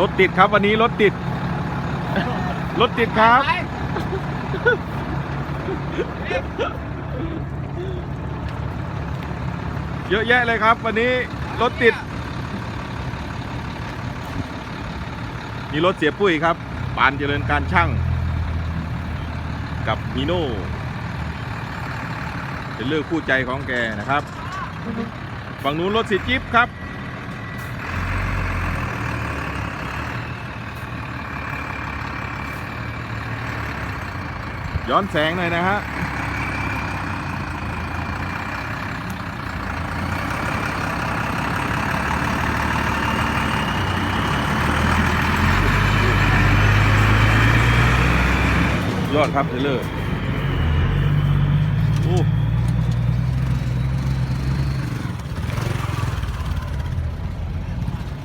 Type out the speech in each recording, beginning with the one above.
รถติดครับวันนี้รถติด รถติดครับ เยอะแยะเลยครับ วันนี้รถติด มีรถเสียปุ้ยครับ ปานเจริญการช่าง กับฮีโน่เป็นเลือกคู่ใจของแกนะครับ ฝั่งนู้นรถสีจิ๊บครับ ย้อนแสงหน่อยนะฮะยอดครับเทเลอร์โอ้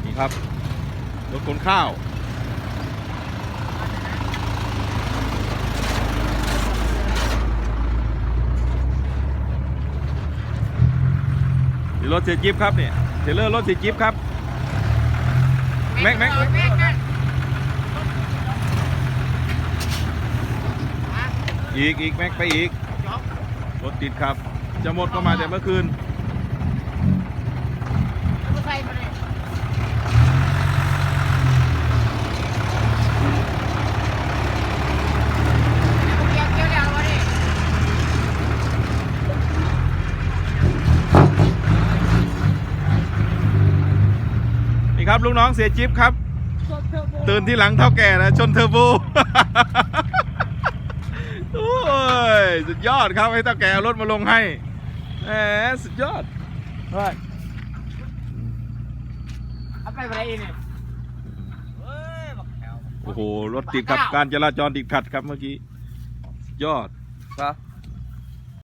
นี่ครับรถขนข้าว รถเสียจิ๊บครับเนี่ยเทเลอร์รถเสียจิ๊บครับ แม็กแม็กอีกอีกแม็กไปอีก รถติดครับ จะหมดก็มาแต่เมื่อคืน นี่ ครับลูกน้องเสียจิ๊บครับ ตื่นที่หลังเท่าแก่นะชนเทอร์โบโอ้ยสุดยอดครับให้เท่าแก่เอารถมาลงให้แหมสุดยอดเอาไปอะไรเนี่ยเฮ้ยบักแถวโอ้โหรถติดครับการจราจรติดขัดครับเมื่อกี้ยอดครับ